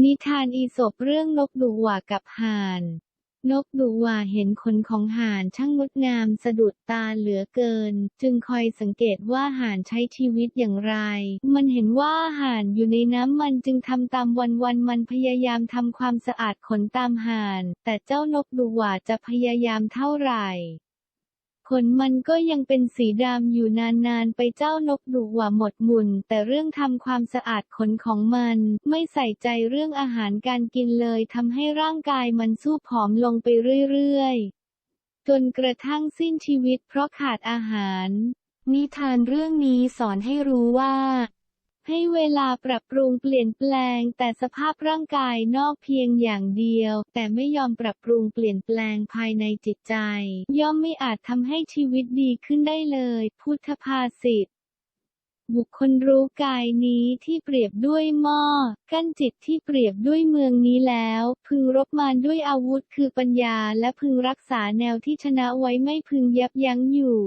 นิทานอีสปเรื่องนกดุหว่ากับห่าน นกดุหว่าเห็นขนของห่านช่างงดงามสะดุดตาเหลือเกิน จึงคอยสังเกตว่าห่านใช้ชีวิตอย่างไร มันเห็นว่าห่านอยู่ในน้ำมันจึงทำตามวันวันมันพยายามทำความสะอาดขนตามห่าน แต่เจ้านกดุหว่าจะพยายามเท่าไหร่ นมันก็ยังเป็นสีดำอยู่นานๆ ไปเจ้านกดุหว่าหมดหมุนแต่เรื่องทำความสะอาดขนของมัน ไม่ใส่ใจเรื่องอาหารการกินเลยทำให้ร่างกายมันสู้ผอมลงไปเรื่อยๆ จนกระทั่งสิ้นชีวิตเพราะขาดอาหาร นิทานเรื่องนี้สอนให้รู้ว่า ให้เวลาปรับปรุงเปลี่ยนแปลง แต่สภาพร่างกายนอกเพียงอย่างเดียว แต่ไม่ยอมปรับปรุงเปลี่ยนแปลงภายในจิตใจ ย่อมไม่อาจทำให้ชีวิตดีขึ้นได้เลย พุทธภาษิตบุคคลรู้กายนี้ที่เปรียบด้วยหม้อกั้นจิตที่เปรียบด้วยเมืองนี้แล้ว พึงรบมารด้วยอาวุธคือปัญญาและพึงรักษาแนวที่ชนะไว้ไม่พึงยับยั้งอยู่